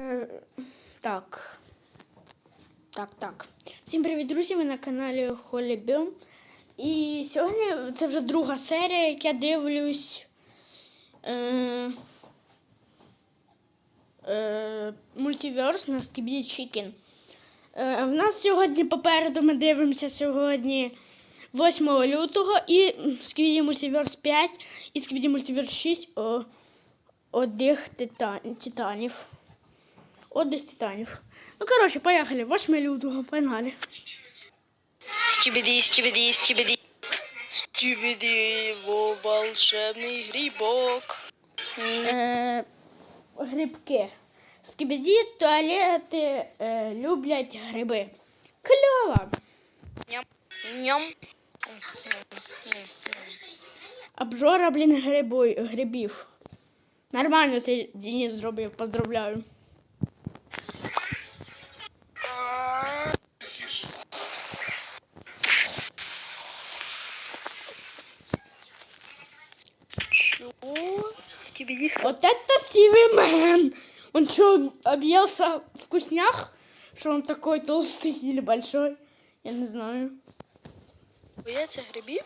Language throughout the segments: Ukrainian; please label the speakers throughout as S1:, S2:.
S1: Е, Так. Так, так. Всім привіт, друзі! Ви на каналі Холі Бьом. І сьогодні це вже друга серія, як я дивлюсь. Е, е, мультиверс на Skibidi Chicken. Е, в нас сьогодні попереду ми дивимося сьогодні 8 лютого і Skibidi Multiverse 5 і Skibidi Multiverse 6 о, одних титан, титанів. Отдых титанів. Ну, коротше, поїхали. 8 лютого, погнали.
S2: Стібіді, стібіді, стібіді. Стібіді, во волшебний грибок.
S1: Е, грибки. Скибіді туалети е, люблять гриби. Кльово!
S2: Ням. Ням.
S1: Обжора, блін, грибу, грибів. Нормально це Денис зробив, поздравляю. Он что, объелся вкуснях? Что он такой толстый или большой? Я не знаю.
S2: Бояться грибів?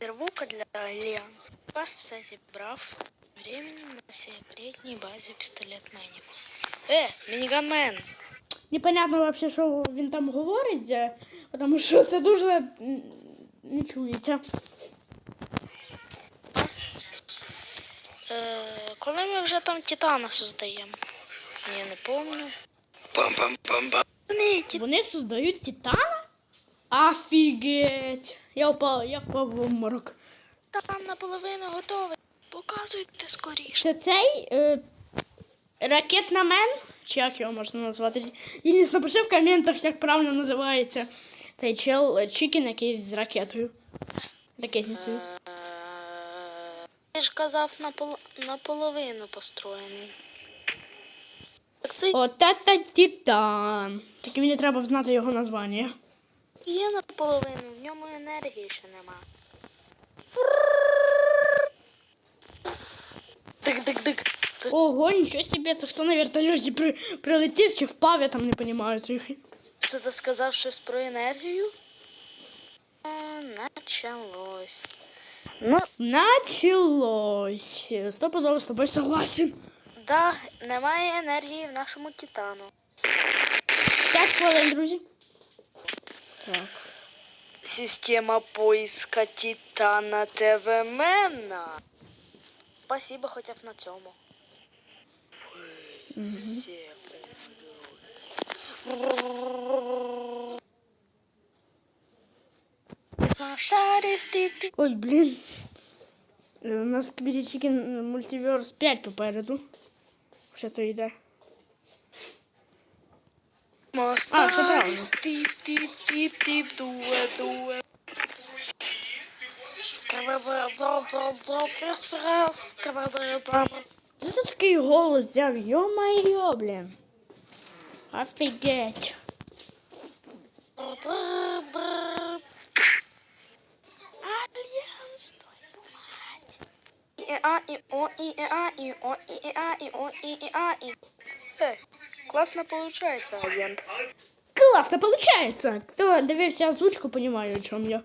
S2: Дервука для альянсу. Все зібрав. Временем на секретній базі пістолетменів. Е, мініганмен.
S1: Непонятно вообще, що він там говорить, е, тому що це дуже м, не чується.
S2: Е, коли ми вже там Титана создаємо? Я не помню. Пам-пам-пам-пам.
S1: Вони создають Титана? Офігеть! Я впав, я впав в обморок.
S2: Титан наполовину готовий. Показуйте скоріше.
S1: Це цей е, ракетнамен? Чи як його можна назвати? Денис, напиши в коментах, як правильно називається цей чел е, Чікен, якийсь з ракетою. Ракетницею.
S2: Е, Ти ж казав напол... наполовину построєний. Це
S1: От это Титан. Тільки мені треба знати його названня.
S2: є наполовину, в ньому енергії ще нема. Дик-дик-дик.
S1: Ого, нічого собі, це хто на вертольоті при, прилетів чи впав, я там не розумію трохи.
S2: Хто-то сказав щось про енергію? А, началось. Ну,
S1: Началось. Стопудово з тобою согласен.
S2: Да, немає енергії в нашому титану.
S1: П'ять хвилин, друзі. Так.
S2: Система поиска Титана ТВ Мена. Спасибо хотя б на цьому. Ви все помрете.
S1: Ой, блін. Е, У нас Кбіді мультиверс 5 попереду. Ще то йде. А, что правильно.
S2: Тип-тип-тип-тип,
S1: дуе-дуе. Скавадзоб-зоб-зоб, раз-раз, голос взяв? Йо-майо, блин! Офігеть.
S2: И а, и о, и и а, и о, и и а, и о, и и а, и... Э, классно получается, агент.
S1: Классно получается. Кто дивився озвучку, понимаю, о чем я.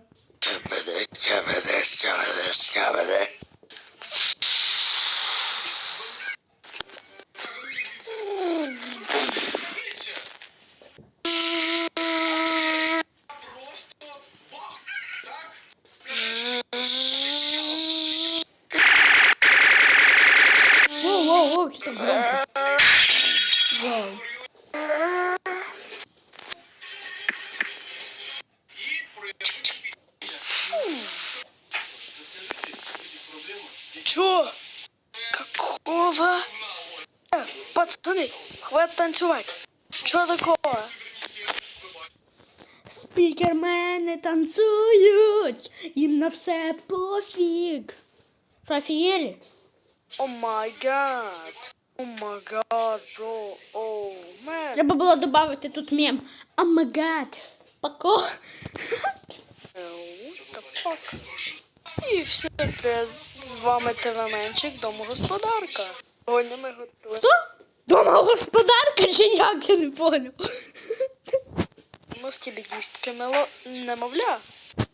S1: что так громко? Воу.
S2: Чё? Какого? Э, пацаны, хватит танцевать. Чё такого?
S1: Спікермени танцюють, їм на все пофіг. Що, офігели?
S2: О май гад. О май гад, бро. О, мен.
S1: Треба було додати тут мем. Амагат. Пако.
S2: What the fuck? І привіт. З вами ТВ Менчик, домогосподарка. Сьогодні ми готуємо.
S1: Хто? Домогосподарка чи як я не поняв.
S2: Ну, скібідістське мело немовля.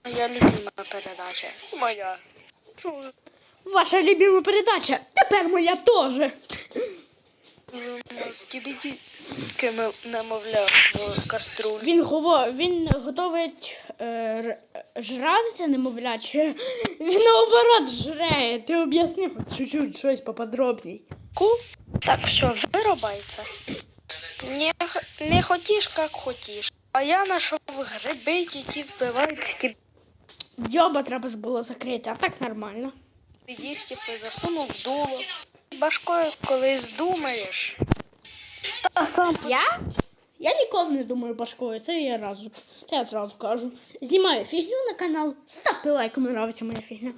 S2: Моя любима передача. Моя.
S1: Ваша любима передача. Тепер моя теж.
S2: В.
S1: Він гово, він готовить е, р- жрати, немовля, чи він наоборот жре. Ти об'ясни чуть-чуть щось поподробній.
S2: Ку? Так що, вирубається. Не, не хотіш, як хотіш. А я знайшов гриби, які вбивають
S1: Дьоба треба було закрити, а так нормально.
S2: Скібідістів і засунув в дуло. Башкою колись здумаєш. Та сам
S1: Я? Я ніколи не думаю башкою, це я разу. Це я зразу кажу. Знімаю фігню на канал. Ставте лайк, кому нравиться моя фігня.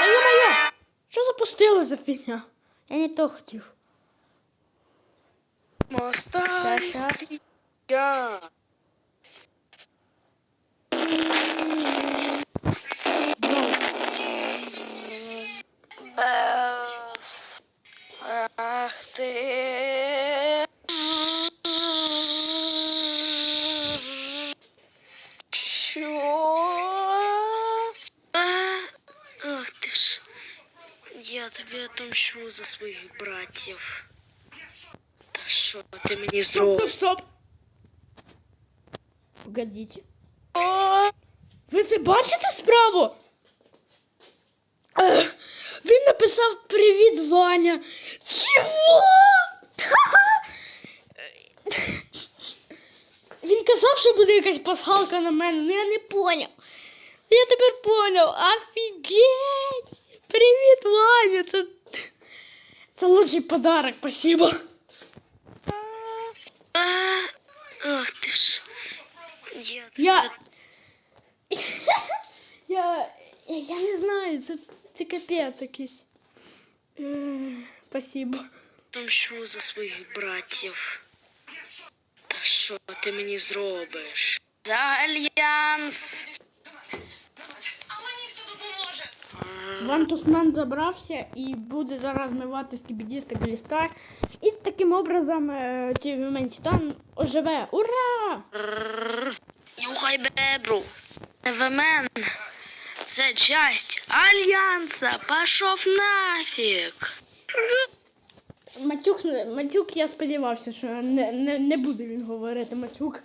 S1: Та йо-моє, що запустили за фігня? Я не то хотів.
S2: Старий
S1: Щас,
S2: Ах ти. Що? А, Ах ти ж. Я тобі отомщу за своїх братів. Та що ти мені
S1: Стоп,
S2: зробиш?
S1: стоп, стоп. Погодите. Ви це бачите справу? Він написав Привіт, Ваня. Чого? Він казав, що буде якась пасхалка на мене, але я не поняв. Я тепер поняв. Офігеть! Привіт, Ваня! Це, це лучший подарок, спасибо.
S2: Ах ти ж. Я,
S1: Я. я. Я не знаю, це, це капець якийсь. Спасибо.
S2: отомщу за своїх братів. Та що ти мені зробиш? За альянс.
S1: Вантусман забрався і буде зараз змивати скібідіста гліста. І таким образом е, Тівмен Титан оживе. Ура!
S2: Нюхай бебру. Невемен. Це часть альянса. Пішов нафіг.
S1: Матюк, Матюк, я сподівався, що не, не, не буде він говорити Матюк.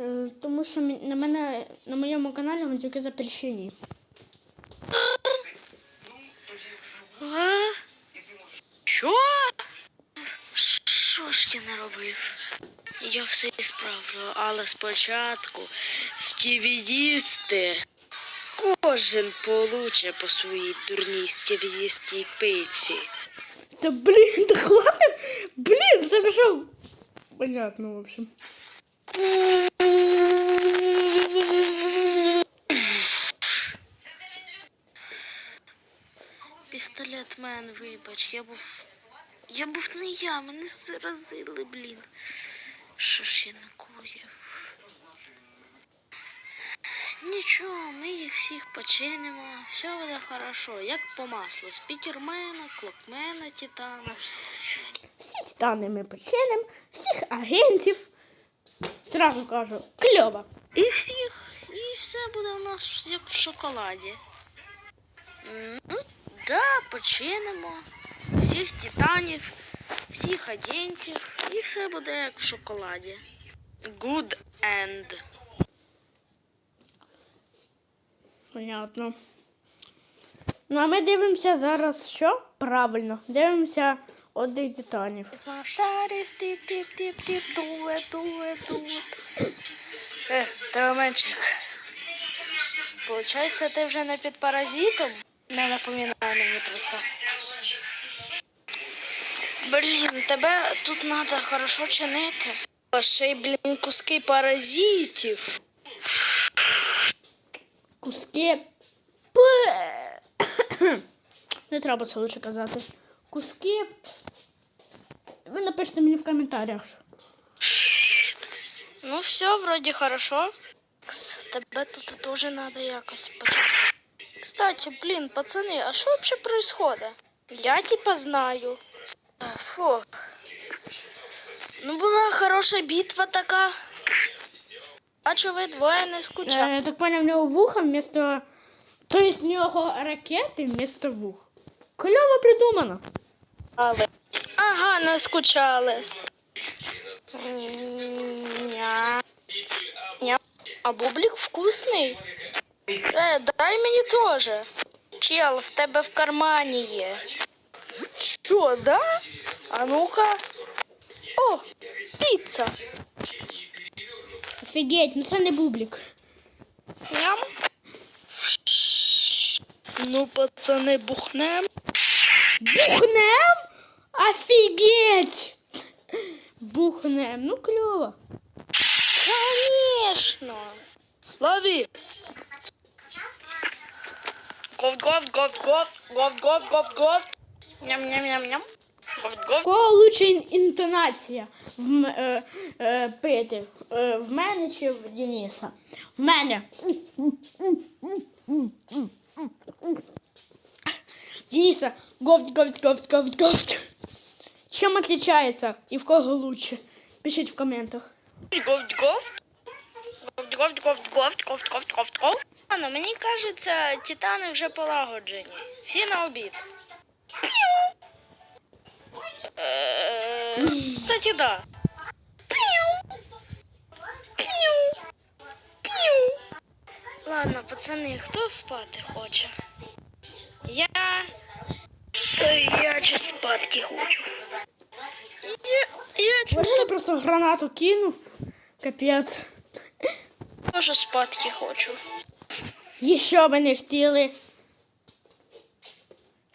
S1: Е, Тому що на мене на моєму каналі матюки запрещені.
S2: Що? Що ж я наробив? Я все справлю, але спочатку стівідісти. Кожен получе по своїй дурній стівідістій пиці.
S1: Та блін, да хватит! Блін, це що? Понятно, в общем.
S2: Пістолет мен, вибач, я був. Я був не я, мене заразили, блін. Що ж я накоїв? Нічого, ми їх всіх починимо, все буде хорошо, як по маслу. Спікермена, клокмена, титана.
S1: Всі титани ми починимо, всіх агентів. Зразу кажу, кльово.
S2: І всіх, і все буде у нас як в шоколаді. Ну, да, починимо. Всіх титанів, всіх агентів, і все буде як в шоколаді. Good end.
S1: Понятно. Ну, а ми дивимося зараз що? Правильно, дивимося одних титанів.
S2: Е. Получається, ти вже не під паразитом? Не напоминай мені про це. Блін, тебе тут треба хорошо чинити. Ще блін, куски паразитів.
S1: Куски. Не треба це лише казати. Куски. Ви напишете мені в коментарях.
S2: Ну все, вроде хорошо. Тебе тут тоже надо якось почати. Кстати, блин, пацаны, а что вообще происходит? Я типа знаю. Фух, хороша битва така. Бачу, ви двоє не
S1: Е,
S2: скучали.
S1: Я так понял, в нього вуха вместо... То есть в нього ракети вместо вух. Кльово придумано.
S2: Ага, не скучали. Ня. Ня. А бублик вкусний. Е, дай мені теж. Чел, в тебе в кармані є. Що, да? А ну-ка. О, піца.
S1: Офігеть, ну це не бублік.
S2: Ням. Ну, пацани, бухнем.
S1: Бухнем? Офігеть! Бухнем, ну кльово.
S2: Конечно. Лови. Говт, говт, говт, говт, говт, говт, говт, говт. Ням-ням-ням-ням.
S1: У кого лучше інтонація в, е, е, пити? Е, в мене чи в Дениса? В мене. Дениса, говт, говт, говт, говт, говт. Чем отличается и в кого лучше? Пишите в комментах.
S2: Говт, говт. Говт, говт, говт, говт, говт, говт, говт, говт. Мені кажеться, титани вже полагоджені. Всі на обід. Піу. Кстати, да. Ладно, пацани, хто спати хоче? Я. Це я чи спадки хочу. Я, я чи
S1: просто гранату кинув? Капець.
S2: теж спадки хочу.
S1: Еще бы не хотіли.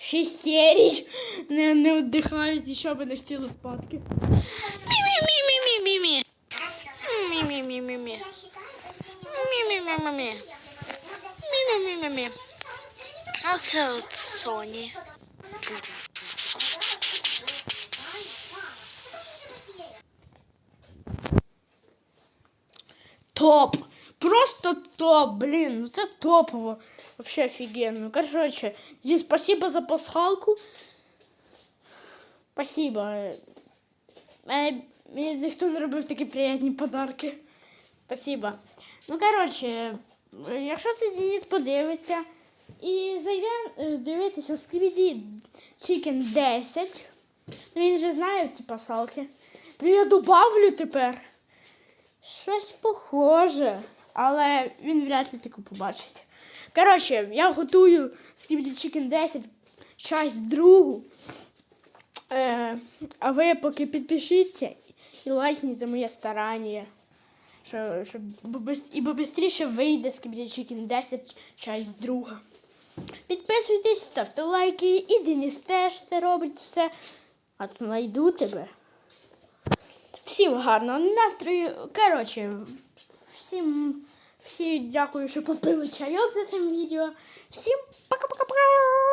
S1: Шість серій. Не, не віддихають, ще би не хотіли спадки.
S2: Мі-мі-мі-мі-мі-мі. Мі-мі-мі-мі-мі. Мі-мі-мі-мі-мі. Мі-мі-мі-мі-мі. Оце от Соні.
S1: Топ! Просто топ, блин, ну це топово. Вообще офигенно. Короче, Дин, спасибо за пасхалку. Спасибо. Мене, мені ніхто не робив такі приятні подарки. Спасибо. Ну, короче, якщо це Денис подивиться і зайде дивитися Сквіді Chicken 10, ну він же знає ці пасалки. Ну я добавлю тепер. Щось похоже, але він вряд ли таку побачить. Коротше, я готую Skibidi Chicken 10, часть другу. Е, а ви поки підпишіться і лайкніть за моє старання. Що, щоб і побистріше вийде Skibidi Chicken 10, часть друга. Підписуйтесь, ставте лайки, і Денис теж це робить все. А то знайду тебе. Всім гарного настрою. Коротше, всім, всім дякую, що попили чайок за цим відео. Всім пока-пока-пока!